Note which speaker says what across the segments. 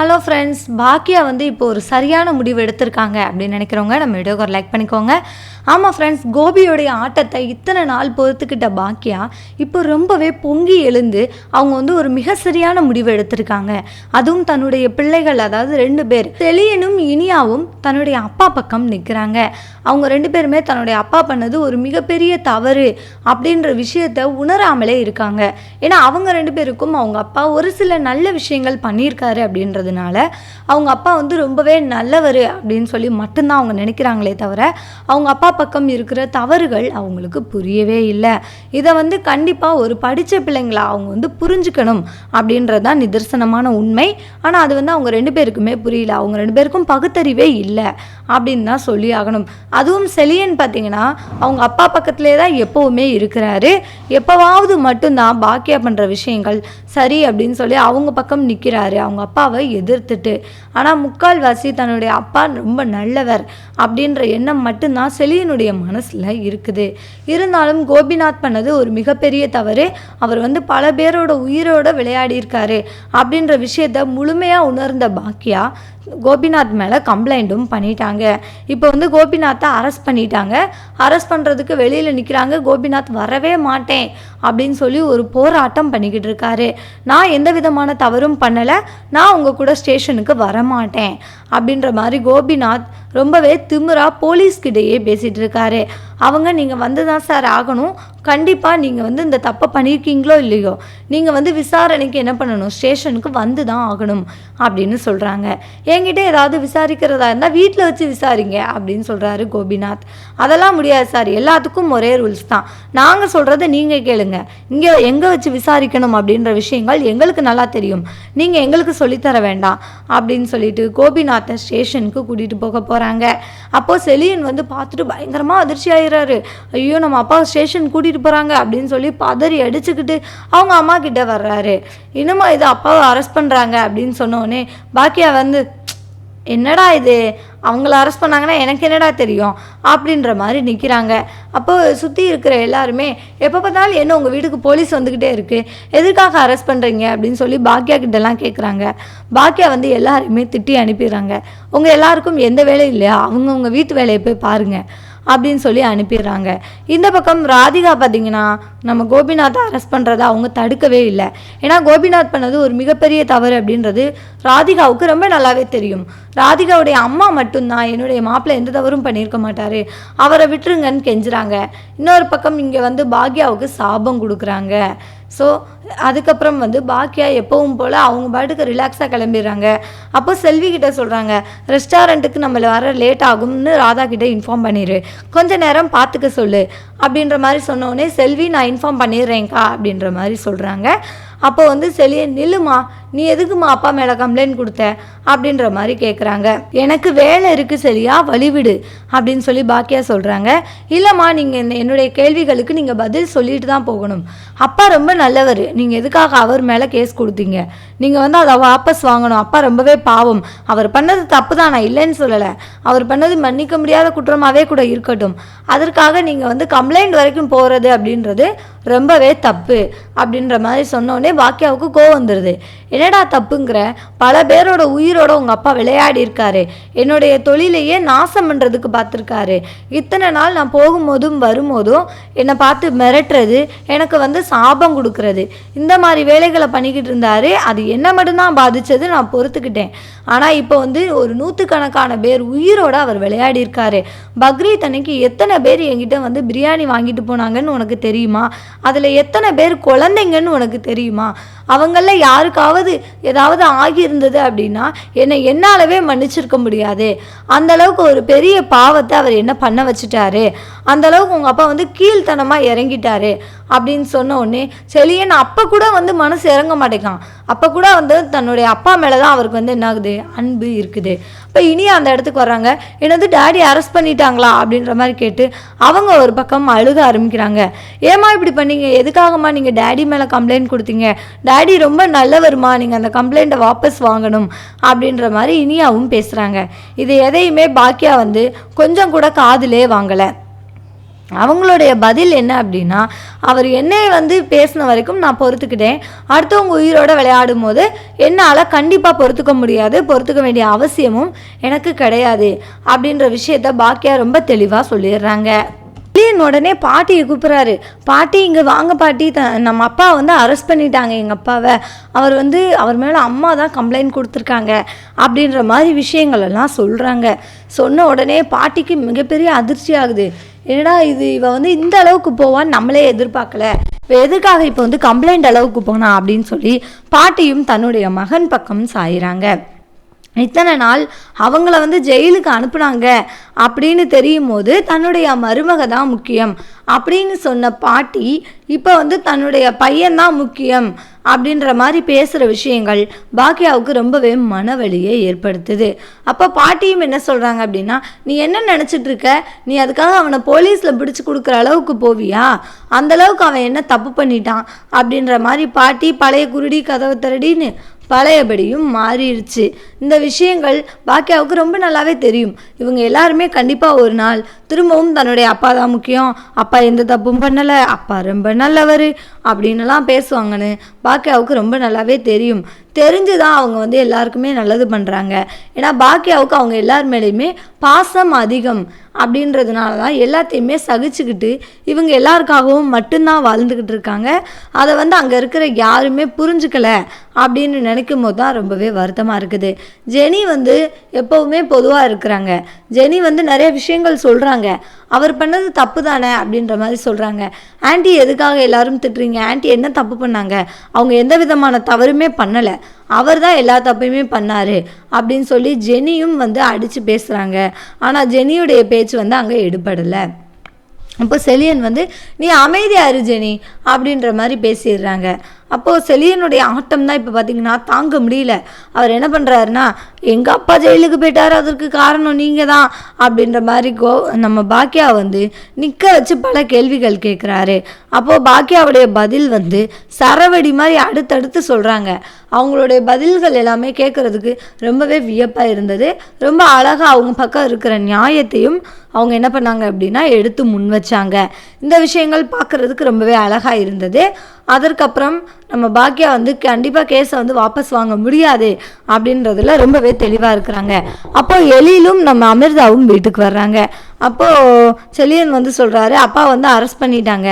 Speaker 1: Hello friends பாக்கியா வந்து இப்போ ஒரு சரியான முடிவு எடுத்திருக்காங்க அப்படின்னு நினைக்கிறவங்க நம்ம வீடியோக்கு ஒரு லைக் பண்ணிக்கோங்க. ஆமாம் ஃப்ரெண்ட்ஸ் கோபியோடைய ஆட்டத்தை இத்தனை நாள் பொறுத்துக்கிட்ட பாக்கியா இப்போ ரொம்பவே பொங்கி எழுந்து அவங்க வந்து ஒரு மிக சரியான முடிவு எடுத்திருக்காங்க. அதுவும் தன்னுடைய பிள்ளைகள் அதாவது ரெண்டு பேர். செலியனும் இனியாவும் தன்னுடைய அப்பா பக்கம் நிற்கிறாங்க அவங்க ரெண்டு பேருமே தன்னுடைய அப்பா பண்ணது ஒரு மிகப்பெரிய தவறு அப்படின்ற விஷயத்தை உணராமலே இருக்காங்க. ஏன்னா அவங்க ரெண்டு பேருக்கும் அவங்க அப்பா ஒரு சில நல்ல விஷயங்கள் பண்ணியிருக்காரு அப்படின்றது இருந்ததுனால அவங்க அப்பா வந்து ரொம்பவே நல்லவர் அப்படின்னு சொல்லி மட்டும்தான் அவங்க நினைக்கிறாங்களே தவிர அவங்க அப்பா பக்கம் இருக்கிற தவறுகள் அவங்களுக்கு புரியவே இல்லை. இதை வந்து கண்டிப்பாக ஒரு படித்த பிள்ளைங்களா அவங்க வந்து புரிஞ்சுக்கணும் அப்படின்றது தான் நிதர்சனமான உண்மை. ஆனால் அது வந்து அவங்க ரெண்டு பேருக்குமே புரியல. அவங்க ரெண்டு பேருக்கும் பகுத்தறிவே இல்லை அப்படின்னு தான் சொல்லி ஆகணும். அதுவும் செலியன் பார்த்தீங்கன்னா அவங்க அப்பா பக்கத்திலே தான் எப்போவுமே இருக்கிறாரு. எப்போவாவது மட்டும்தான் பாக்கியா பண்ணுற விஷயங்கள் சரி அப்படின்னு சொல்லி அவங்க பக்கம் நிற்கிறாரு அவங்க அப்பாவை எதிர்த்துட்டு. ஆனால் முக்கால்வாசி தன்னுடைய அப்பா ரொம்ப நல்லவர் அப்படின்ற எண்ணம் மட்டும்தான் செலியனுடைய மனசில் இருக்குது. இருந்தாலும் கோபிநாத் பண்ணது ஒரு மிகப்பெரிய தவறு. அவர் வந்து பல பேரோட உயிரோட விளையாடி இருக்காரு அப்படின்ற விஷயத்த முழுமையாக உணர்ந்த பாக்கியா கோபிநாத் மேலே கம்ப்ளைண்ட்டும் பண்ணிட்டாங்க. இப்போ வந்து கோபிநாத்தை அரெஸ்ட் பண்ணிட்டாங்க. அரெஸ்ட் பண்ணுறதுக்கு வெளியில் நிற்கிறாங்க கோபிநாத் வரவே மாட்டேன் அப்படின்னு சொல்லி ஒரு போராட்டம் பண்ணிக்கிட்டு இருக்காரு. நான் எந்த விதமான தவறும் பண்ணலை. நான் உங்கள் கூட ஸ்டேஷனுக்கு வரமாட்டேன் அப்படின்ற மாதிரி கோபிநாத் ரொம்பவே திமிரா போலீஸ்கிட்டயே பேசிகிட்டு இருக்காரு. அவங்க நீங்கள் வந்து தான் சார் ஆகணும். கண்டிப்பாக நீங்கள் வந்து இந்த தப்பை பண்ணியிருக்கீங்களோ இல்லையோ நீங்கள் வந்து விசாரணைக்கு என்ன பண்ணணும்? ஸ்டேஷனுக்கு வந்து தான் ஆகணும் அப்படின்னு சொல்கிறாங்க என்கிட்ட ஏதாவது விசாரிக்கிறதா இருந்தால் வீட்டில் வச்சு விசாரிங்க அப்படின்னு சொல்கிறாரு கோபிநாத். அதெல்லாம் முடியாது சார். எல்லாத்துக்கும் ஒரே ரூல்ஸ் தான். நாங்கள் சொல்கிறத நீங்கள் கேளுங்க. இங்கே எங்கே வச்சு விசாரிக்கணும் அப்படின்ற விஷயங்கள் எங்களுக்கு நல்லா தெரியும். நீங்கள் எங்களுக்கு சொல்லித்தர வேண்டாம் அப்படின்னு சொல்லிட்டு கோபிநாத்தை ஸ்டேஷனுக்கு கூட்டிகிட்டு போக போகிறாங்க அப்போது செலியன் வந்து பார்த்துட்டு பயங்கரமாக அதிர்ச்சியாக ஆயிடுறாரு ஐயோ நம்ம அப்பா ஸ்டேஷன் கூட்டிகிட்டு போகிறாங்க அப்படின்னு சொல்லி பதறி அடிச்சுக்கிட்டு அவங்க அம்மா கிட்ட வர்றாரு. இன்னுமா இது அப்பாவை அரெஸ்ட் பண்ணுறாங்க அப்படின்னு சொன்னோடனே பாக்கியா வந்து என்னடா இது? அவங்கள அரெஸ்ட் பண்ணாங்கன்னா எனக்கு என்னடா தெரியும்? அப்படின்ற மாதிரி நிற்கிறாங்க அப்போ சுற்றி இருக்கிற எல்லாருமே எப்போ பார்த்தாலும் என்ன உங்கள் வீட்டுக்கு போலீஸ் வந்துக்கிட்டே இருக்குது எதுக்காக அரெஸ்ட் பண்ணுறீங்க அப்படின்னு சொல்லி பாக்கியா கிட்டலாம் கேட்குறாங்க பாக்கியா வந்து எல்லாருமே திட்டி அனுப்பிடுறாங்க. உங்கள் எல்லாருக்கும் எந்த வேலையும் இல்லையா? அவங்கவுங்க வீட்டு வேலையை போய் பாருங்கள் அப்படின்னு சொல்லி அனுப்பிடுறாங்க. இந்த பக்கம் ராதிகா பார்த்தீங்கன்னா நம்ம கோபிநாத்தை அரெஸ்ட் பண்ணுறதை அவங்க தடுக்கவே இல்லை. ஏன்னா கோபிநாத் பண்ணது ஒரு மிகப்பெரிய தவறு அப்படின்றது ராதிகாவுக்கு ரொம்ப நல்லாவே தெரியும். ராதிகாவுடைய அம்மா மட்டும்தான் என்னுடைய மாப்பிள்ளை எந்த தவறும் பண்ணியிருக்க மாட்டார். அவரை விட்டுருங்கன்னு கெஞ்சுறாங்க. இன்னொரு பக்கம் இங்கே வந்து பாக்யாவுக்கு சாபம் கொடுக்குறாங்க. ஸோ அதுக்கப்புறம் வந்து பாக்கியா எப்பவும் போல் அவங்க பாட்டுக்கு ரிலாக்ஸாக கிளம்பிடுறாங்க. அப்போ செல்வி கிட்டே சொல்கிறாங்க ரெஸ்டாரண்ட்டுக்கு நம்மளை வர லேட் ஆகும்னு ராதா கிட்டே இன்ஃபார்ம் பண்ணிடு கொஞ்ச நேரம் பார்த்துக்க சொல்லு. அப்படின்ற மாதிரி சொன்னோடனே செல்வி நான் இன்ஃபார்ம் பண்ணிடுறேன்க்கா. அப்படின்ற மாதிரி சொல்கிறாங்க அப்போ வந்து செல்வியை நில்லுமா நீ எதுக்குமா அப்பா மேலே கம்ப்ளைண்ட் கொடுத்த? அப்படின்ற மாதிரி கேட்குறாங்க எனக்கு வேலை இருக்குது சரியா? வழிவிடு. அப்படின்னு சொல்லி பாக்கியா சொல்கிறாங்க இல்லைம்மா நீங்கள் என்னுடைய கேள்விகளுக்கு நீங்கள் பதில் சொல்லிட்டு தான் போகணும். அப்பா ரொம்ப நல்லவர். நீங்கள் எதுக்காக அவர் மேலே கேஸ் கொடுத்தீங்க? நீங்கள் வந்து அதை வாபஸ் வாங்கணும். அப்பா ரொம்பவே பாவம். அவர் பண்ணது தப்பு தான். நான் இல்லைன்னு சொல்லலை. அவர் பண்ணது மன்னிக்க முடியாத குற்றமாகவே கூட இருக்கட்டும். அதற்காக நீங்கள் வந்து கம்ப்ளைண்ட் வரைக்கும் போகிறது அப்படின்றது ரொம்பவே தப்பு. அப்படின்ற மாதிரி சொன்னோடனே பாக்கியாவுக்கு கோவம் வந்துடுது என்னடா தப்புங்கிற? பல பேரோட உயிரோட உங்கள் அப்பா விளையாடி இருக்காரு. என்னுடைய தொழிலையே நாசம் பண்ணுறதுக்கு பார்த்துருக்காரு இத்தனை நாள் நான் போகும்போதும் வரும்போதும் என்னை பார்த்து மிரட்டுறது எனக்கு வந்து சாபம் கொடுக்கறது. இந்த மாதிரி வேலைகளை பண்ணிக்கிட்டு இருந்தாரு. அது என்ன மட்டும்தான் பாதித்தது நான் பொறுத்துக்கிட்டேன். ஆனால் இப்போ வந்து ஒரு நூற்றுக்கணக்கான பேர் உயிரோட அவர் விளையாடி இருக்காரு. பக்ரீத் அன்னைக்கு எத்தனை பேர் என்கிட்ட வந்து பிரியாணி வாங்கிட்டு போனாங்கன்னு உனக்கு தெரியுமா? அதில் எத்தனை பேர் குழந்தைங்கன்னு உனக்கு தெரியுமா? அவங்களில் யாருக்காவது ஏதாவது ஆகியிருந்தது அப்படின்னா என்னை என்னாலவே மன்னிச்சிருக்க முடியாது. அந்த அளவுக்கு ஒரு பெரிய பாவத்தை அவர் என்ன பண்ண வச்சுட்டாரு. அந்த அளவுக்கு உங்கள் அப்பா வந்து கீழ்த்தனமாக இறங்கிட்டாரு. அப்படின்னு சொன்ன உடனே செலியன் அப்போ கூட வந்து மனசு இறங்க மாட்டேங்கான் அப்போ கூட வந்து தன்னுடைய அப்பா மேலே தான் அவருக்கு வந்து என்ன ஆகுது? அன்பு இருக்குது. இப்போ இனி அந்த இடத்துக்கு வர்றாங்க. என்னது டேடி அரெஸ்ட் பண்ணிட்டாங்களா? அப்படின்ற மாதிரி கேட்டு அவங்க ஒரு பக்கம் அழுக ஆரம்பிக்கிறாங்க. ஏமா இப்படி பண்ணீங்க? எதுக்காகம்மா நீங்கள் டேடி மேலே கம்ப்ளைண்ட் கொடுத்தீங்க? டேடி ரொம்ப நல்லவருமா நீங்கள் அந்த கம்ப்ளைண்ட்டை வாபஸ் வாங்கணும். அப்படின்ற மாதிரி இனியாவும் பேசுகிறாங்க இது எதையுமே பாக்கியா வந்து கொஞ்சம் கூட காதிலே வாங்கலை. அவங்களுடைய பதில் என்ன அப்படின்னா அவர் என்னை வந்து பேசின வரைக்கும் நான் பொறுத்துக்கிட்டேன். அடுத்தவங்க உயிரோட விளையாடும் போது என்னால் கண்டிப்பாக பொறுத்துக்க முடியாது பொறுத்துக்க வேண்டிய அவசியமும் எனக்கு கிடையாது அப்படின்ற விஷயத்த பாக்கியா ரொம்ப தெளிவாக சொல்லிடுறாங்க. வில்லியன் உடனே பாட்டியை கூப்பிட்றாரு. பாட்டி இங்கே வாங்க பாட்டி. த நம்ம அப்பா வந்து அரெஸ்ட் பண்ணிட்டாங்க எங்கள் அப்பாவை. அவர் வந்து அவர் மேலே அம்மா தான் கம்ப்ளைண்ட் கொடுத்துருக்காங்க. அப்படின்ற மாதிரி விஷயங்கள் எல்லாம் சொல்கிறாங்க சொன்ன உடனே பாட்டிக்கு மிகப்பெரிய அதிர்ச்சி ஆகுது. என்னடா இது? இவ வந்து இந்த அளவுக்கு போவான்னு நம்மளே எதிர்பார்க்கல. இப்போ எதுக்காக இப்போ வந்து கம்ப்ளைண்ட் அளவுக்கு போனா அப்படின்னு சொல்லி பாட்டியும் தன்னுடைய மகன் பக்கம் சாயிறாங்க. இத்தனை நாள் அவங்கள வந்து ஜெயிலுக்கு அனுப்புனாங்க அப்படின்னு தெரியும் போது தன்னுடைய மருமக தான் முக்கியம். அப்படின்னு சொன்ன பாட்டி இப்போ வந்து தன்னுடைய பையன்தான் முக்கியம் அப்படின்ற மாதிரி பேசுகிற விஷயங்கள் பாக்கியாவுக்கு ரொம்பவே மனவழியை ஏற்படுத்துது. அப்போ பாட்டியும் என்ன சொல்கிறாங்க அப்படின்னா நீ என்ன நினச்சிட்டு இருக்க? நீ அதுக்காக அவனை போலீஸில் பிடிச்சி கொடுக்குற அளவுக்கு போவியா? அந்த அளவுக்கு அவன் என்ன தப்பு பண்ணிட்டான்? அப்படின்ற மாதிரி பாட்டி பழைய குருடி கதவு திரடின்னு பழையபடியும் மாறிடுச்சு இந்த விஷயங்கள் பாக்கியாவுக்கு ரொம்ப நல்லாவே தெரியும். இவங்க எல்லாருமே கண்டிப்பாக ஒரு நாள் திரும்பவும் தன்னுடைய அப்பா தான் முக்கியம். அப்பா எந்த தப்பும் பண்ணலை அப்பா ரொம்ப நல்லவர் அப்படின்னுலாம் பேசுவாங்கன்னு பாக்கியாவுக்கு ரொம்ப நல்லாவே தெரியும். தெரிஞ்சு தான் அவங்க வந்து எல்லாருக்குமே நல்லது பண்ணுறாங்க ஏன்னா பாக்கியாவுக்கு அவங்க எல்லார் மேலேயுமே பாசம் அதிகம் அப்படின்றதுனால தான் எல்லாத்தையுமே சகிச்சுக்கிட்டு இவங்க எல்லாருக்காகவும் மட்டும்தான் வாழ்ந்துக்கிட்டு இருக்காங்க. அதை வந்து அங்கே இருக்கிற யாருமே புரிஞ்சுக்கல அப்படின்னு நினைக்கும் போது தான் ரொம்பவே வருத்தமாக இருக்குது. ஜெனி வந்து எப்போவுமே பொதுவாக இருக்கிறாங்க. ஜெனி வந்து நிறைய விஷயங்கள் சொல்கிறாங்க அவர் பண்ணது தப்பு தானே அப்படின்ற மாதிரி சொல்கிறாங்க ஆண்டி எதுக்காக எல்லாரும் திட்டுறீங்க? ஆன்ட்டி என்ன தப்பு பண்ணாங்க? அவங்க எந்த விதமான தவறுமே பண்ணலை. அவர் தான் எல்லா தப்பையுமே பண்ணார் அப்படின்னு சொல்லி ஜெனியும் வந்து அடித்து பேசுகிறாங்க ஆனால் ஜெனியுடைய பேச்சு வந்து அங்கே எடுபடலை. அப்போ செலியன் வந்து நீ அமைதியா இரு ஜெனி அப்படின்ற மாதிரி பேசிடுறாங்க. அப்போது செலியனுடைய ஆட்டம் தான் இப்போ பார்த்தீங்கன்னா தாங்க முடியல. அவர் என்ன பண்ணுறாருன்னா எங்கள் அப்பா ஜெயிலுக்கு போயிட்டார் அதற்கு காரணம் நீங்கள் தான் அப்படின்ற மாதிரி கோ நம்ம பாக்கியா வந்து நிற்க வச்சு பல கேள்விகள் கேட்குறாரு அப்போது பாக்கியாவுடைய பதில் வந்து சரவடி மாதிரி அடுத்தடுத்து சொல்கிறாங்க அவங்களுடைய பதில்கள் எல்லாமே கேட்குறதுக்கு ரொம்பவே வியப்பாக இருந்தது. ரொம்ப அழகாக அவங்க பக்கம் இருக்கிற நியாயத்தையும் அவங்க என்ன பண்ணாங்க அப்படின்னா எடுத்து முன் வச்சாங்க. இந்த விஷயங்கள் பார்க்குறதுக்கு ரொம்பவே அழகாக இருந்தது. அதற்கப்புறம் நம்ம பாக்கியா வந்து கண்டிப்பாக கேஸை வந்து வாபஸ் வாங்க முடியாது அப்படின்றதுல ரொம்பவே தெளிவாக இருக்கிறாங்க. அப்போ எலியிலும் நம்ம அமிர்தாவும் வீட்டுக்கு வர்றாங்க. அப்போது செலியன் வந்து சொல்கிறாரு அப்பா வந்து அரெஸ்ட் பண்ணிட்டாங்க.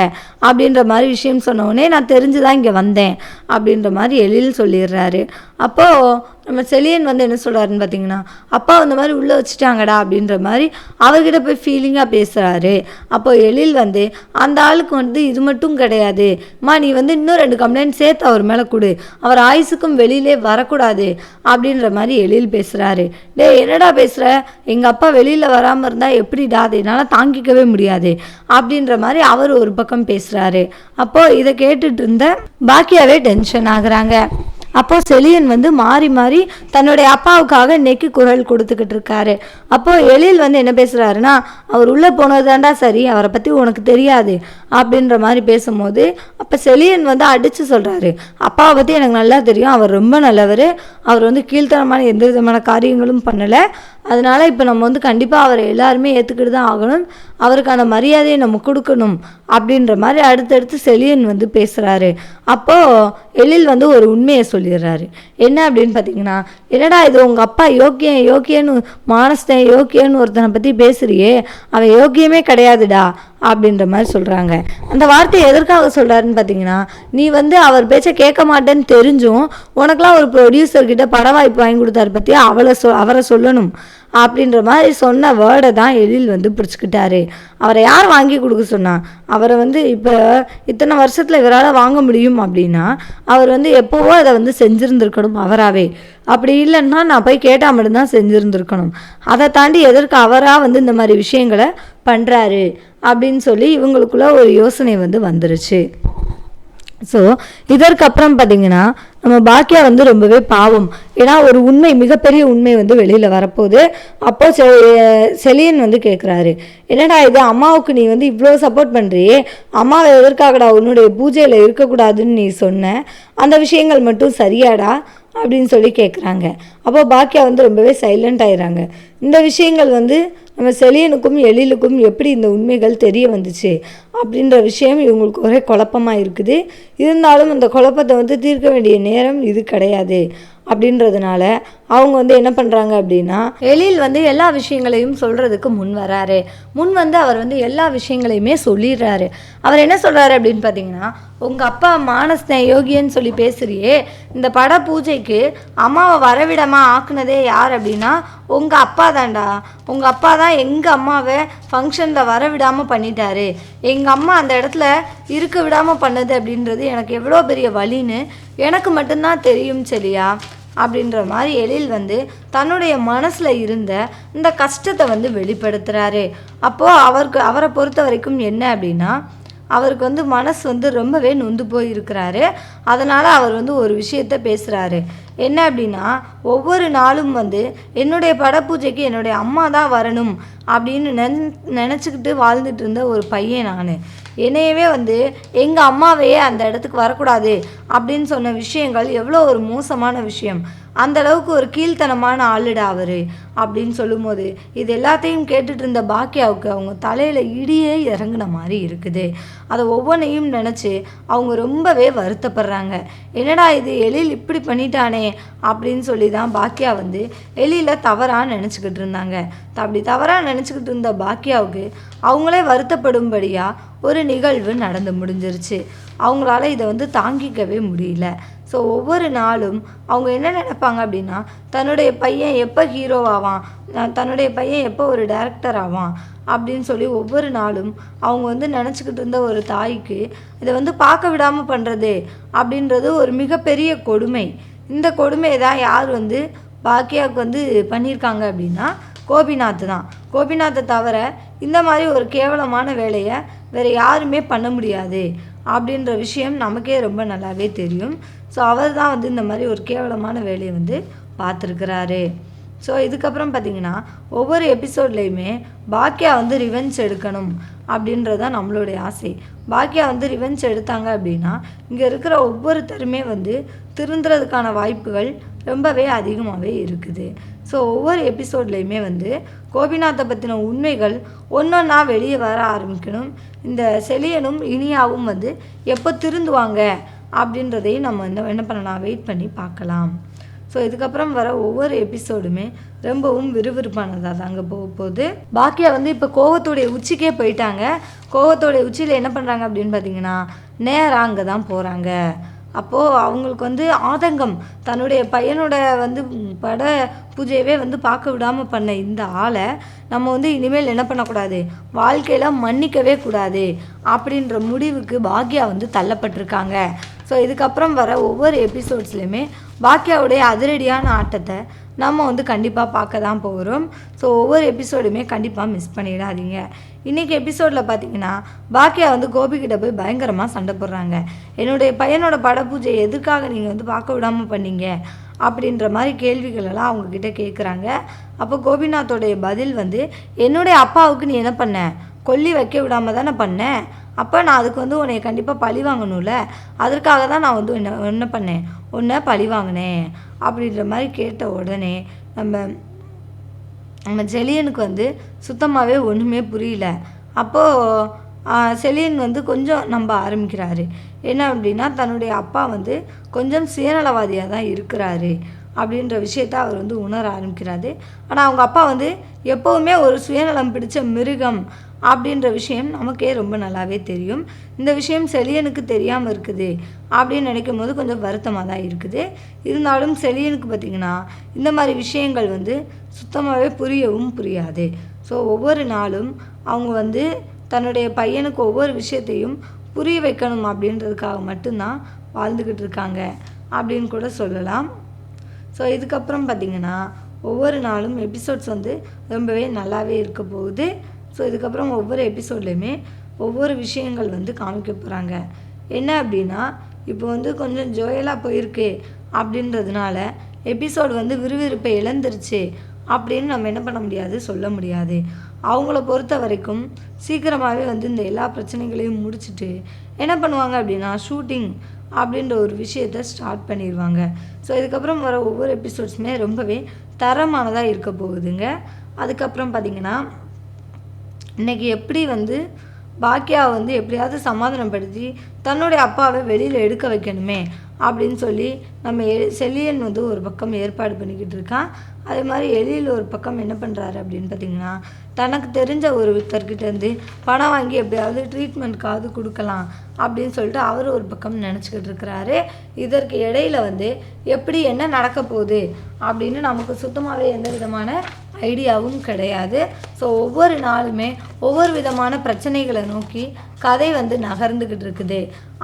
Speaker 1: அப்படின்ற மாதிரி விஷயம் சொன்ன நான் தெரிஞ்சு தான் இங்கே வந்தேன் அப்படின்ற மாதிரி எழில் சொல்லிடுறாரு. அப்போது நம்ம செலியன் வந்து என்ன சொல்கிறாருன்னு பார்த்தீங்கன்னா அப்பா அந்த மாதிரி உள்ளே வச்சுட்டாங்கடா அப்படின்ற மாதிரி அவர்கிட்ட போய் ஃபீலிங்காக பேசுகிறாரு அப்போ எழில் வந்து அந்த ஆளுக்கு வந்து இது மட்டும் கிடையாது. மா நீ வந்து இன்னும் ரெண்டு கம்ப்ளைண்ட் சேர்த்து அவர் மேலே கொடு. அவர் ஆயுசுக்கும் வெளியிலே வரக்கூடாது அப்படின்ற மாதிரி எழில் பேசுகிறாரு டேய் என்னடா பேசுகிற எங்கள் அப்பா வெளியில் வராமல் இருந்தால் எப்படிடா அது? என்னால் தாங்கிக்கவே முடியாது அப்படின்ற மாதிரி அவர் ஒரு பக்கம் பேசுகிறாரு அப்போது இதை கேட்டுட்டு இருந்த பாக்கியாவே டென்ஷன் ஆகுறாங்க. அப்போ செலியன் வந்து மாறி மாறி தன்னுடைய அப்பாவுக்காக நெக்கி குரல் கொடுத்துக்கிட்டு இருக்காரு. அப்போ எழில் வந்து என்ன பேசுறாருன்னா அவர் உள்ள போனதாண்டா சரி அவரை பத்தி உனக்கு தெரியாது அப்படின்ற மாதிரி பேசும்போது அப்போ செலியன் வந்து அடிச்சு சொல்றாரு. அப்பாவை பத்தி எனக்கு நல்லா தெரியும் அவர் ரொம்ப நல்லவர். அவர் வந்து கீழ்த்தனமான எந்த விதமான காரியங்களும் பண்ணலை. அதனால இப்போ நம்ம வந்து கண்டிப்பாக அவரை எல்லாருமே ஏற்றுக்கிட்டு தான் ஆகணும். அவருக்கான மரியாதையை நம்ம கொடுக்கணும் அப்படின்ற மாதிரி அடுத்தடுத்து செலியன் வந்து பேசுகிறாரு அப்போது எழில் வந்து ஒரு உண்மையை சொல்லி சொல்லிடுறாரு. என்ன அப்படின்னு பார்த்தீங்கன்னா என்னடா இது உங்கள் அப்பா யோக்கியன் யோக்கியன்னு மானஸ்தன் யோக்கியன்னு ஒருத்தனை பற்றி பேசுறியே அவன் யோக்கியமே கிடையாதுடா. அப்படின்ற மாதிரி சொல்கிறாங்க அந்த வார்த்தையை எதற்காக சொல்கிறாருன்னு பார்த்தீங்கன்னா நீ வந்து அவர் பேச்சை கேட்க மாட்டேன்னு தெரிஞ்சும் உனக்கெலாம் ஒரு ப்ரொடியூசர்கிட்ட பட வாய்ப்பு வாங்கி கொடுத்தாரு பற்றியா அவளை சொ அவரை சொல்லணும். அப்படின்ற மாதிரி சொன்ன வேர்டை தான் எழில் வந்து பிடிச்சிக்கிட்டாரு. அவரை யார் வாங்கி கொடுக்க சொன்னா? அவரை வந்து இப்போ இத்தனை வருஷத்தில் இவரால் வாங்க முடியும் அப்படின்னா அவர் வந்து எப்போவோ அதை வந்து செஞ்சுருந்துருக்கணும் அவராகவே அப்படி இல்லைன்னா நான் போய் கேட்டால் மட்டும்தான் செஞ்சுருந்துருக்கணும். அதை தாண்டி எதற்கு அவராக வந்து இந்த மாதிரி விஷயங்களை பண்ணுறாரு அப்படின்னு சொல்லி இவங்களுக்குள்ள ஒரு யோசனை வந்து வந்துருச்சு. ஸோ இதற்கப்புறம் பார்த்தீங்கன்னா நம்ம பாக்கியா வந்து ரொம்பவே பாவம். ஏன்னா ஒரு உண்மை மிகப்பெரிய உண்மை வந்து வெளியில் வரப்போகுது. அப்போ செ செலியன் வந்து கேட்குறாரு என்னடா இது அம்மாவுக்கு நீ வந்து இவ்வளோ சப்போர்ட் பண்ணுறியே அம்மாவை எதற்காகடா உன்னுடைய பூஜையில் இருக்கக்கூடாதுன்னு நீ சொன்ன? அந்த விஷயங்கள் மட்டும் சரியாடா? அப்படின்னு சொல்லி கேட்குறாங்க அப்போ பாக்கியா வந்து ரொம்பவே சைலண்ட் ஆயிடுறாங்க இந்த விஷயங்கள் வந்து நம்ம செலியனுக்கும் எழிலுக்கும் எப்படி இந்த உண்மைகள் தெரிய வந்துச்சு அப்படின்ற விஷயம் இவங்களுக்கு ஒரே குழப்பமாக இருக்குது. இருந்தாலும் அந்த குழப்பத்தை வந்து தீர்க்க வேண்டிய நேரம் இது கிடையாது அப்படின்றதுனால அவங்க வந்து என்ன பண்ணுறாங்க அப்படின்னா எழில் வந்து எல்லா விஷயங்களையும் சொல்கிறதுக்கு முன் வராரு. முன் வந்து அவர் வந்து எல்லா விஷயங்களையுமே சொல்லிடுறாரு. அவர் என்ன சொல்கிறாரு அப்படின்னு பார்த்தீங்கன்னா உங்கள் அப்பா மானஸ்ன யோகியன்னு சொல்லி பேசுறியே இந்த பட பூஜைக்கு அம்மாவை வரவிடமா ஆக்குனதே யார் அப்படின்னா உங்கள் அப்பா தான்டா. உங்கள் அப்பா தான் எங்கள் அம்மாவை ஃபங்க்ஷனில் வர விடாமல் பண்ணிட்டாரு. எங்கள் அம்மா அந்த இடத்துல இருக்க விடாமல் பண்ணது அப்படின்றது எனக்கு எவ்வளோ பெரிய வலின்னு எனக்கு மட்டும்தான் தெரியும் சரியா அப்படின்ற மாதிரி எழில் வந்து தன்னுடைய மனசில் இருந்த இந்த கஷ்டத்தை வந்து வெளிப்படுத்துகிறாரு அப்போது அவருக்கு அவரை பொறுத்த வரைக்கும் என்ன அப்படின்னா அவருக்கு வந்து மனசு வந்து ரொம்பவே நொந்து போயிருக்கிறாரு. அதனால் அவர் வந்து ஒரு விஷயத்த பேசுகிறாரு என்ன அப்படின்னா ஒவ்வொரு நாளும் வந்து என்னுடைய படப்பூஜைக்கு என்னுடைய அம்மா தான் வரணும் அப்படின்னு நின நினச்சிக்கிட்டு வாழ்ந்துட்டு இருந்த ஒரு பையன் நான். என்னையவே வந்து எங்கள் அம்மாவையே அந்த இடத்துக்கு வரக்கூடாது அப்படின்னு சொன்ன விஷயங்கள் எவ்வளோ ஒரு மோசமான விஷயம். அந்த அளவுக்கு ஒரு கீழ்த்தனமான ஆளுடா அவர் அப்படின்னு சொல்லும்போது இது எல்லாத்தையும் கேட்டுட்டு இருந்த பாக்கியாவுக்கு அவங்க தலையில் இடியே இறங்கின மாதிரி இருக்குது. அதை ஒவ்வொன்றையும் நினச்சி அவங்க ரொம்பவே வருத்தப்படுறாங்க. என்னடா இது எழில் இப்படி பண்ணிட்டானே அப்படின்னு சொல்லி தான் பாக்கியா வந்து எழில தவறாக நினச்சிக்கிட்டு இருந்தாங்க. அப்படி தவறாக நினச்சிக்கிட்டு இருந்த பாக்கியாவுக்கு அவங்களே வருத்தப்படும்படியாக ஒரு நிகழ்வு நடந்து முடிஞ்சிருச்சு. அவங்களால இதை வந்து தாங்கிக்கவே முடியல. ஸோ ஒவ்வொரு நாளும் அவங்க என்ன நினைப்பாங்க அப்படின்னா தன்னுடைய பையன் எப்போ ஹீரோவாவான் தன்னுடைய பையன் எப்போ ஒரு டேரக்டர் ஆவான் அப்படின்னு சொல்லி ஒவ்வொரு நாளும் அவங்க வந்து நினச்சிக்கிட்டு இருந்த ஒரு தாய்க்கு இதை வந்து பார்க்க விடாமல் பண்ணுறது அப்படின்றது ஒரு மிகப்பெரிய கொடுமை. இந்த கொடுமையை தான் யார் வந்து பாக்கியாவுக்கு வந்து பண்ணியிருக்காங்க அப்படின்னா கோபிநாத் தான். கோபிநாத்தை தவிர இந்த மாதிரி ஒரு கேவலமான வேலையை வேறு யாருமே பண்ண முடியாது அப்படின்ற விஷயம் நமக்கே ரொம்ப நல்லாவே தெரியும். ஸோ அவர் தான் வந்து இந்த மாதிரி ஒரு கேவலமான வேலையை வந்து பார்த்துருக்கிறாரு. ஸோ இதுக்கப்புறம் பார்த்தீங்கன்னா ஒவ்வொரு எபிசோட்லேயுமே பாக்கியா வந்து ரிவெஞ்ச் எடுக்கணும் அப்படின்றது தான் நம்மளுடைய ஆசை. பாக்கியா வந்து ரிவெஞ்ச் எடுத்தாங்க அப்படின்னா இங்கே இருக்கிற ஒவ்வொருத்தருமே வந்து திருந்துறதுக்கான வாய்ப்புகள் ரொம்பவே அதிகமாகவே இருக்குது. ஸோ ஒவ்வொரு எபிசோட்லேயுமே வந்து கோபிநாத்தை பற்றின உண்மைகள் ஒன்றொன்னா வெளியே வர ஆரம்பிக்கணும். இந்த செலியனும் இனியாவும் வந்து எப்போ திருந்துவாங்க? அப்படின்றதையும் நம்ம வந்து என்ன பண்ணலாம்? வெயிட் பண்ணி பார்க்கலாம். ஸோ இதுக்கப்புறம் வர ஒவ்வொரு எபிசோடுமே ரொம்பவும் விறுவிறுப்பானதாக தாங்க போக போகுது. பாக்கியா வந்து இப்போ கோவத்தோடைய உச்சிக்கே போயிட்டாங்க. கோவத்தோடைய உச்சியில் என்ன பண்ணுறாங்க அப்படின்னு பார்த்தீங்கன்னா நேராக அங்கே தான் போகிறாங்க அப்போது அவங்களுக்கு வந்து ஆதங்கம். தன்னுடைய பையனோட வந்து பட பூஜையவே வந்து பார்க்க விடாமல் பண்ண இந்த ஆளை நம்ம வந்து இனிமேல் என்ன பண்ணக்கூடாது? வாழ்க்கையில் மன்னிக்கவே கூடாது அப்படின்ற முடிவுக்கு பாக்யா வந்து தள்ளப்பட்டிருக்காங்க. ஸோ இதுக்கப்புறம் வர ஒவ்வொரு எபிசோட்ஸ்லையுமே பாக்யாவுடைய அதிரடியான ஆட்டத்தை நம்ம வந்து கண்டிப்பாக பார்க்க தான் போகிறோம் ஸோ ஒவ்வொரு எபிசோடுமே கண்டிப்பாக மிஸ் பண்ணிடாதீங்க. இன்றைக்கி எபிசோடில் பார்த்தீங்கன்னா பாக்கியா வந்து கோபிக்கிட்ட போய் பயங்கரமாக சண்டை போடுறாங்க. என்னுடைய பையனோட பட பூஜையை எதுக்காக நீங்கள் வந்து பார்க்க விடாமல் பண்ணீங்க? அப்படின்ற மாதிரி கேள்விகளெல்லாம் அவங்கக்கிட்ட கேட்குறாங்க அப்போ கோபிநாத்தோடைய பதில் வந்து என்னுடைய அப்பாவுக்கு நீ என்ன பண்ண? கொல்லி வைக்க விடாமல் தானே பண்ணேன் அப்போ நான் அதுக்கு வந்து உன்னை கண்டிப்பாக பழி வாங்கணும்ல. அதற்காக தான் நான் வந்து என்ன என்ன பண்ணேன். உன்னை பழி வாங்கினேன். அப்படின்ற மாதிரி கேட்ட உடனே நம்ம நம்ம செலியனுக்கு வந்து சுத்தமாகவே ஒன்றுமே புரியல. அப்போது செலியன் வந்து கொஞ்சம் நம்ப ஆரம்பிக்கிறாரு. என்ன அப்படின்னா தன்னுடைய அப்பா வந்து கொஞ்சம் சுயநலவாதியாக தான் இருக்கிறாரு அப்படின்ற விஷயத்த அவர் வந்து உணர ஆரம்பிக்கிறாரு. ஆனால் அவங்க அப்பா வந்து எப்போவுமே ஒரு சுயநலம் பிடிச்ச மிருகம் அப்படின்ற விஷயம் நமக்கே ரொம்ப நல்லாவே தெரியும். இந்த விஷயம் செலியனுக்கு தெரியாமல் இருக்குது அப்படின்னு நினைக்கும் போது கொஞ்சம் வருத்தமாக தான் இருக்குது. இருந்தாலும் செலியனுக்கு பார்த்திங்கன்னா இந்த மாதிரி விஷயங்கள் வந்து சுத்தமாகவே புரியவும் புரியாது. ஸோ ஒவ்வொரு நாளும் அவங்க வந்து தன்னுடைய பையனுக்கு ஒவ்வொரு விஷயத்தையும் புரிய வைக்கணும் அப்படின்றதுக்காக மட்டும்தான் வாழ்ந்துக்கிட்டு இருக்காங்க அப்படின்னு கூட சொல்லலாம். ஸோ இதுக்கப்புறம் பார்த்திங்கன்னா ஒவ்வொரு நாளும் எபிசோட்ஸ் வந்து ரொம்பவே நல்லாவே இருக்க போகுது. ஸோ இதுக்கப்புறம் ஒவ்வொரு எபிசோட்லேயுமே ஒவ்வொரு விஷயங்கள் வந்து காமிக்க போகிறாங்க என்ன அப்படின்னா இப்போ வந்து கொஞ்சம் ஜோயலாக போயிருக்கு அப்படின்றதுனால எபிசோடு வந்து விறுவிறுப்பை இழந்துருச்சு அப்படின்னு நம்ம என்ன பண்ண முடியாது சொல்ல முடியாது. அவங்கள பொறுத்த வரைக்கும் சீக்கிரமாகவே வந்து இந்த எல்லா பிரச்சனைகளையும் முடிச்சுட்டு என்ன பண்ணுவாங்க அப்படின்னா ஷூட்டிங் அப்படின்ற ஒரு விஷயத்த ஸ்டார்ட் பண்ணிடுவாங்க ஸோ இதுக்கப்புறம் வர ஒவ்வொரு எபிசோட்ஸுமே ரொம்பவே தரமானதாக இருக்க போகுதுங்க. அதுக்கப்புறம் பார்த்திங்கன்னா இன்னைக்கு எப்படி வந்து பாக்கியாவை வந்து எப்படியாவது சமாதானப்படுத்தி தன்னுடைய அப்பாவை வெளியில் எடுக்க வைக்கணுமே அப்படின்னு சொல்லி நம்ம எ- செலியன் வந்து ஒரு பக்கம் ஏற்பாடு பண்ணிக்கிட்டு இருக்கான். அதே மாதிரி எலியில் ஒரு பக்கம் என்ன பண்ணுறாரு அப்படின்னு பார்த்தீங்கன்னா தனக்கு தெரிஞ்ச ஒருத்தர்கிட்டேருந்து பணம் வாங்கி எப்படியாவது ட்ரீட்மெண்ட்காவது கொடுக்கலாம் அப்படின்னு சொல்லிட்டு அவர் ஒரு பக்கம் நினச்சிக்கிட்டு இருக்கிறாரு. இதற்கு இடையில வந்து எப்படி என்ன நடக்க போகுது அப்படின்னு நமக்கு சுத்தமாகவே எந்த விதமான ஐடியாவும் கிடையாது. ஸோ ஒவ்வொரு நாளுமே ஒவ்வொரு விதமான பிரச்சனைகளை நோக்கி கதை வந்து நகர்ந்துக்கிட்டு இருக்குது.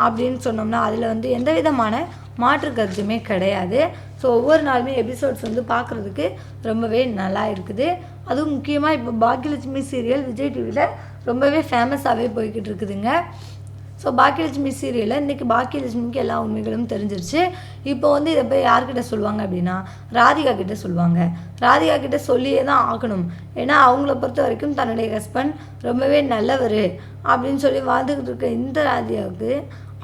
Speaker 1: அப்படின்னு சொன்னோம்னா அதில் வந்து எந்த விதமான மாற்று கருத்துமே கிடையாது. ஸோ ஒவ்வொரு நாளுமே எபிசோட்ஸ் வந்து பார்க்குறதுக்கு ரொம்பவே நல்லா இருக்குது. அதுவும் முக்கியமாக இப்போ பாக்கியலட்சுமி சீரியல் விஜய் டிவியில் ரொம்பவே ஃபேமஸாகவே போய்கிட்டு இருக்குதுங்க. ஸோ பாக்கியலட்சுமி சீரியலில் இன்றைக்கி பாக்கியலட்சுமிக்கு எல்லா உண்மைகளும் தெரிஞ்சிருச்சு. இப்போ வந்து இதை போய் யார்கிட்ட சொல்லுவாங்க அப்படின்னா ராதிகா கிட்டே சொல்லுவாங்க. ராதிகா கிட்டே சொல்லியே தான் ஆகணும். ஏன்னா அவங்கள பொறுத்த வரைக்கும் தன்னுடைய ஹஸ்பண்ட் ரொம்பவே நல்லவர் அப்படின்னு சொல்லி வாழ்ந்துக்கிட்டு இருக்க இந்த ராதிகாவுக்கு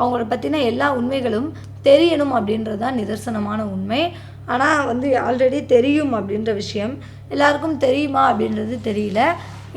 Speaker 1: அவங்கள பற்றின எல்லா உண்மைகளும் தெரியணும் அப்படின்றது தான் நிதர்சனமான உண்மை. ஆனால் வந்து ஆல்ரெடி தெரியும் அப்படின்ற விஷயம். எல்லாருக்கும் தெரியுமா அப்படின்றது தெரியல.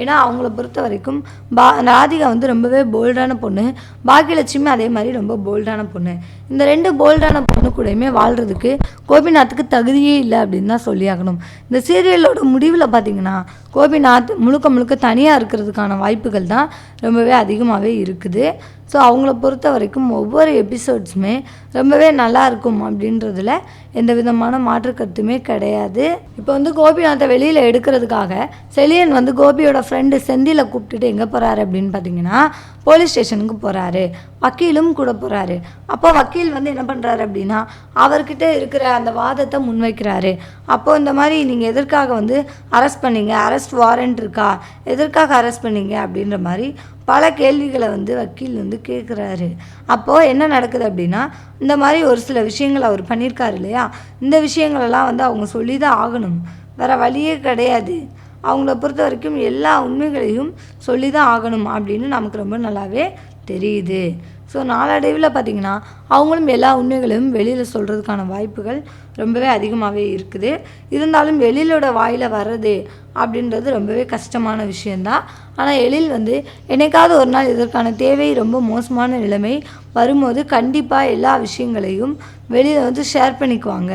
Speaker 1: ஏன்னா அவங்கள பொறுத்த வரைக்கும் பா ராதிகா வந்து ரொம்பவே போல்டான பொண்ணு. பாக்கியலட்சுமி அதே மாதிரி ரொம்ப போல்டான பொண்ணு. இந்த ரெண்டு போல்டான பொண்ணு கூடயுமே வாழ்கிறதுக்கு கோபிநாத்துக்கு தகுதியே இல்லை அப்படின்னு தான் சொல்லியாகணும். இந்த சீரியலோட முடிவில் பார்த்தீங்கன்னா கோபிநாத் முழுக்க முழுக்க தனியாக இருக்கிறதுக்கான வாய்ப்புகள் தான் ரொம்பவே அதிகமாகவே இருக்குது. ஸோ அவங்கள பொறுத்த வரைக்கும் ஒவ்வொரு எபிசோட்ஸுமே ரொம்பவே நல்லா இருக்கும் அப்படின்றதுல எந்த விதமான மாற்று கருத்துமே கிடையாது. இப்போ வந்து கோபிநாத்தை வெளியில் எடுக்கிறதுக்காக செலியன் வந்து கோபியோட ஃப்ரெண்டு செந்தியில் கூப்பிட்டுட்டு எங்கே போகிறாரு அப்படின்னு பார்த்தீங்கன்னா போலீஸ் ஸ்டேஷனுக்கு போகிறாரு வக்கீலும் கூட போகிறாரு அப்போ வக்கீல் வந்து என்ன பண்ணுறாரு அப்படின்னா அவர்கிட்ட இருக்கிற அந்த வாதத்தை முன்வைக்கிறாரு. அப்போ இந்த மாதிரி நீங்கள் எதற்காக வந்து அரெஸ்ட் பண்ணீங்க? அரெஸ்ட் வாரண்ட் இருக்கா? எதற்காக அரெஸ்ட் பண்ணீங்க? அப்படின்ற மாதிரி பல கேள்விகளை வந்து வக்கீல் வந்து கேட்குறாரு அப்போது என்ன நடக்குது அப்படின்னா இந்த மாதிரி ஒரு சில விஷயங்கள் அவர் பண்ணியிருக்காரு இல்லையா? இந்த விஷயங்களெல்லாம் வந்து அவங்க சொல்லி தான் ஆகணும். வேறு வழியே கிடையாது. அவங்கள பொறுத்த வரைக்கும் எல்லா உண்மைகளையும் சொல்லி தான் ஆகணும் அப்படின்னு நமக்கு ரொம்ப நல்லாவே தெரியுது. ஸோ நாளடைவில் பார்த்திங்கன்னா அவங்களும் எல்லா உண்மைகளையும் வெளியில் சொல்கிறதுக்கான வாய்ப்புகள் ரொம்பவே அதிகமாகவே இருக்குது. இருந்தாலும் எழிலோட வாயில் வர்றது அப்படின்றது ரொம்பவே கஷ்டமான விஷயந்தான் ஆனால் எழில் வந்து என்னைக்காவது ஒரு நாள் இதற்கான தேவை ரொம்ப மோசமான நிலைமை வரும்போது கண்டிப்பாக எல்லா விஷயங்களையும் வெளியில் வந்து ஷேர் பண்ணிக்குவாங்க.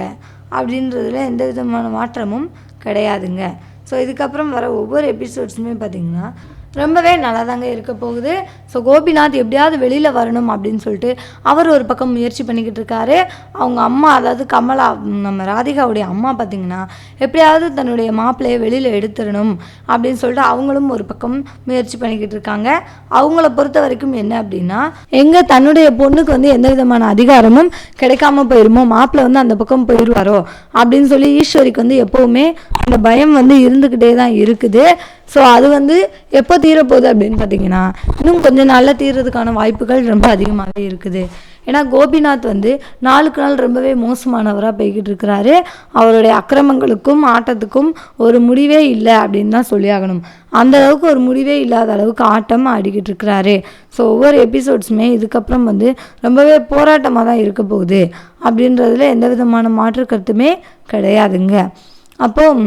Speaker 1: அப்படின்றதுல எந்த விதமான மாற்றமும் கிடையாதுங்க. ஸோ இதுக்கப்புறம் வர ஒவ்வொரு எபிசோட்ஸுமே பார்த்திங்கன்னா ரொம்பவே நல்லா தாங்க இருக்க போகுது. ஸோ கோபிநாத் எப்படியாவது வெளியில் வரணும் அப்படின்னு சொல்லிட்டு அவர் ஒரு பக்கம் முயற்சி பண்ணிக்கிட்டு இருக்காரு. அவங்க அம்மா அதாவது கமலா நம்ம ராதிகாவுடைய அம்மா பார்த்திங்கன்னா எப்படியாவது தன்னுடைய மாப்பிள்ளையை வெளியில் எடுத்துடணும் அப்படின்னு சொல்லிட்டு அவங்களும் ஒரு பக்கம் முயற்சி பண்ணிக்கிட்டு இருக்காங்க. அவங்கள பொறுத்த வரைக்கும் என்ன அப்படின்னா எங்கே தன்னுடைய பொண்ணுக்கு வந்து எந்த விதமான அதிகாரமும் கிடைக்காம போயிருமோ மாப்பிள்ளை வந்து அந்த பக்கம் போயிடுவாரோ அப்படின்னு சொல்லி ஈஸ்வரிக்கு வந்து எப்போவுமே அந்த பயம் வந்து இருந்துக்கிட்டே தான் இருக்குது. ஸோ அது வந்து எப்போ தீரப்போகுது அப்படின்னு பார்த்தீங்கன்னா இன்னும் கொஞ்சம் நாளில் தீர்றதுக்கான வாய்ப்புகள் ரொம்ப அதிகமாகவே இருக்குது. ஏன்னா கோபிநாத் வந்து நாளுக்கு நாள் ரொம்பவே மோசமானவராக போய்கிட்டு இருக்கிறாரு. அவருடைய அக்கிரமங்களுக்கும் ஆட்டத்துக்கும் ஒரு முடிவே இல்லை அப்படின்னு தான் சொல்லியாகணும். அந்த அளவுக்கு ஒரு முடிவே இல்லாத அளவுக்கு ஆட்டம் ஆடிக்கிட்டு இருக்கிறாரு. ஸோ ஒவ்வொரு எபிசோட்ஸுமே இதுக்கப்புறம் வந்து ரொம்பவே போராட்டமாக தான் இருக்க போகுது. அப்படின்றதுல எந்த விதமான மாற்று கருத்துமே கிடையாதுங்க. அப்போது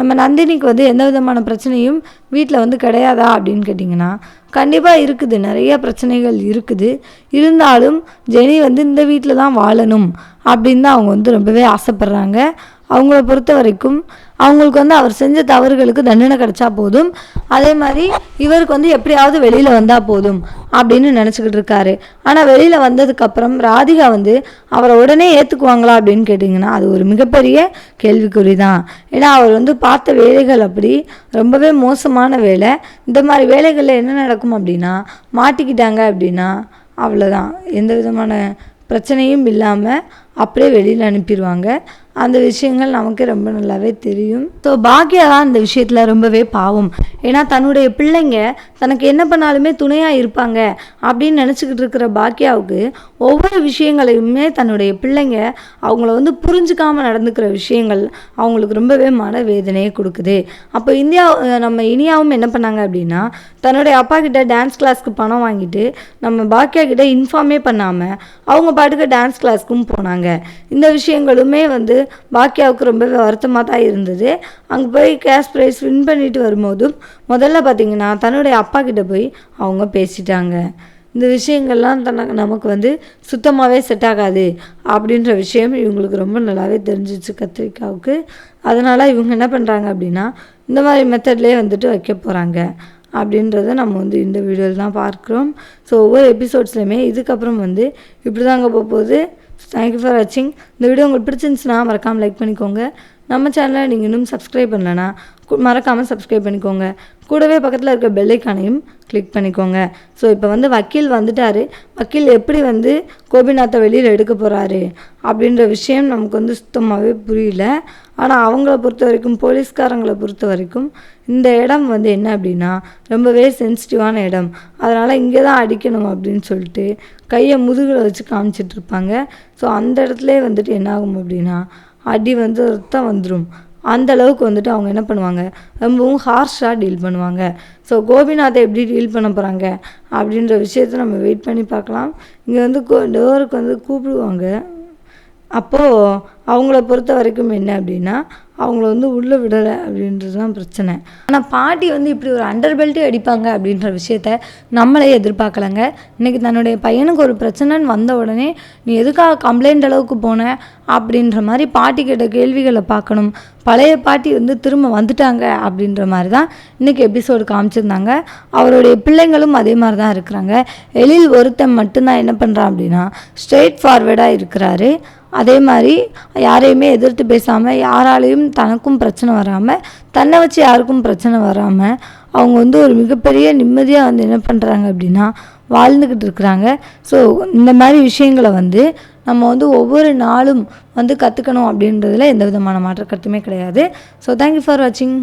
Speaker 1: நம்ம நந்தினிக்கு வந்து எந்த விதமான பிரச்சனையும் வீட்டில் வந்து கிடையாதா அப்படின்னு கேட்டிங்கன்னா கண்டிப்பாக இருக்குது. நிறைய பிரச்சனைகள் இருக்குது. இருந்தாலும் ஜெனி வந்து இந்த வீட்டில் தான் வாழணும் அப்படின்னு தான் அவங்க வந்து ரொம்பவே ஆசைப்பட்றாங்க. அவங்கள பொறுத்த வரைக்கும் அவங்களுக்கு வந்து அவர் செஞ்ச தவறுகளுக்கு தண்டனை கிடைச்சா போதும். அதே மாதிரி இவருக்கு வந்து எப்படியாவது வெளியில் வந்தால் போதும் அப்படின்னு நினச்சிக்கிட்டு இருக்காரு. ஆனால் வெளியில் வந்ததுக்கப்புறம் ராதிகா வந்து அவரை உடனே ஏற்றுக்குவாங்களா அப்படின்னு கேட்டிங்கன்னா அது ஒரு மிகப்பெரிய கேள்விக்குறி தான் ஏன்னா அவர் வந்து பார்த்த வேலைகள் அப்படி ரொம்பவே மோசமான வேலை. இந்த மாதிரி வேலைகளில் என்ன நடக்கும் அப்படின்னா மாட்டிக்கிட்டாங்க அப்படின்னா அவ்வளோதான் எந்த விதமான பிரச்சனையும் இல்லாமல் அப்படியே வெளியில் அனுப்பிடுவாங்க அந்த விஷயங்கள் நமக்கு ரொம்ப நல்லாவே தெரியும். ஸோ பாக்யா தான் இந்த விஷயத்தில் ரொம்பவே பாவம். ஏன்னா தன்னுடைய பிள்ளைங்க தனக்கு என்ன பண்ணாலுமே துணையாக இருப்பாங்க அப்படின்னு நினச்சிக்கிட்டு இருக்கிற பாக்யாவுக்கு ஒவ்வொரு விஷயங்களையுமே தன்னுடைய பிள்ளைங்க அவங்கள வந்து புரிஞ்சுக்காமல் நடந்துக்கிற விஷயங்கள் அவங்களுக்கு ரொம்பவே மன வேதனையை கொடுக்குது. அப்போ இந்தியா நம்ம இனியாவும் என்ன பண்ணாங்க அப்படின்னா தன்னுடைய அப்பா கிட்ட டான்ஸ் கிளாஸ்க்கு பணம் வாங்கிட்டு நம்ம பாக்யா கிட்ட இன்ஃபார்மே பண்ணாமல் அவங்க பாட்டுக்கு டான்ஸ் கிளாஸ்க்கும் போனாங்க. பண்ணாங்க இந்த விஷயங்களுமே வந்து பாக்கியாவுக்கு ரொம்பவே வருத்தமாக தான் இருந்தது. அங்கே போய் கேஷ் ப்ரைஸ் வின் பண்ணிட்டு வரும்போதும் முதல்ல பார்த்தீங்கன்னா தன்னுடைய அப்பா கிட்ட போய் அவங்க பேசிட்டாங்க. இந்த விஷயங்கள்லாம் தனக்கு நமக்கு வந்து சுத்தமாகவே செட் ஆகாது அப்படின்ற விஷயம் இவங்களுக்கு ரொம்ப நல்லாவே தெரிஞ்சிச்சு கத்திரிக்காவுக்கு. அதனால் இவங்க என்ன பண்ணுறாங்க அப்படின்னா இந்த மாதிரி மெத்தட்லேயே வந்துட்டு வைக்க போகிறாங்க அப்படின்றத நம்ம வந்து இந்த வீடியோவில் தான் பார்க்குறோம். ஸோ ஒவ்வொரு எபிசோட்ஸ்லையுமே இதுக்கப்புறம் வந்து இப்படி தாங்க போகுது. தேங்க்யூ ஃபார் வாட்சிங் இந்த வீடியோ உங்களுக்கு பிடிச்சிருந்துச்சுன்னா மறக்காமல் லைக் பண்ணிக்கோங்க. நம்ம சேனலை நீங்கள் இன்னும் சப்ஸ்கிரைப் பண்ணலன்னா மறக்காமல் சப்ஸ்கிரைப் பண்ணிக்கோங்க. கூடவே பக்கத்தில் இருக்க பெல்லைக்கானையும் கிளிக் பண்ணிக்கோங்க. ஸோ இப்போ வந்து வக்கீல் வந்துட்டார். வக்கீல் எப்படி வந்து கோபிநாத்தை வெளியில் எடுக்க போகிறாரு அப்படின்ற விஷயம் நமக்கு வந்து சுத்தமாகவே புரியல. ஆனால் அவங்கள பொறுத்த வரைக்கும் போலீஸ்காரங்களை பொறுத்த வரைக்கும் இந்த இடம் வந்து என்ன அப்படின்னா ரொம்பவே சென்சிட்டிவான இடம். அதனால் இங்கே தான் அடிக்கணும் அப்படின்னு சொல்லிட்டு கையை முதுகில் வச்சு காமிச்சிட்டு இருப்பாங்க. ஸோ அந்த இடத்துல வந்துட்டு என்ன ஆகும் அப்படின்னா அடி வந்து ரத்தம் வந்துடும் அந்த அளவுக்கு வந்துட்டு அவங்க என்ன பண்ணுவாங்க? ரொம்பவும் ஹார்ஷாக டீல் பண்ணுவாங்க. ஸோ கோபிநாத்தை எப்படி டீல் பண்ண போகிறாங்க அப்படின்ற விஷயத்த நம்ம வெயிட் பண்ணி பார்க்கலாம். இங்கே வந்து டோருக்கு வந்து கூப்பிடுவாங்க. அப்போது அவங்கள பொறுத்த வரைக்கும் என்ன அப்படின்னா அவங்கள வந்து உள்ளே விடலை அப்படின்றது தான் பிரச்சனை. ஆனால் பாட்டி வந்து இப்படி ஒரு அண்டர் பெல்ட்டே அடிப்பாங்க அப்படின்ற விஷயத்த நம்மளே எதிர்பார்க்கலங்க. இன்றைக்கி தன்னுடைய பையனுக்கு ஒரு பிரச்சனைன்னு வந்த உடனே நீ எதுக்காக கம்ப்ளைண்ட் அளவுக்கு போன? அப்படின்ற மாதிரி பாட்டி கேட்ட கேள்விகளை பார்க்கணும். பழைய பாட்டி வந்து திரும்ப வந்துட்டாங்க அப்படின்ற மாதிரி தான் இன்றைக்கி எபிசோடு காமிச்சிருந்தாங்க. அவருடைய பிள்ளைங்களும் அதே மாதிரி தான் இருக்கிறாங்க. எழில் ஒருத்தன் மட்டும்தான் என்ன பண்ணுறான் அப்படின்னா ஸ்ட்ரெயிட் ஃபார்வேர்டாக இருக்கிறாரு. அதே மாதிரி யாரையுமே எதிர்த்து பேசாமல் யாராலையும் தனக்கும் பிரச்சனை வராமல் தன்னை வச்சு யாருக்கும் பிரச்சனை வராமல் அவங்க வந்து ஒரு மிகப்பெரிய நிம்மதியாக வந்து என்ன பண்ணுறாங்க அப்படின்னா வாழ்ந்துக்கிட்டு இருக்கிறாங்க. ஸோ இந்த மாதிரி விஷயங்களை வந்து நம்ம வந்து ஒவ்வொரு நாளும் வந்து கற்றுக்கணும் அப்படின்றதுல எந்த விதமான மாற்ற கருத்துமே கிடையாது ஸோ தேங்க்யூ ஃபார் வாட்சிங்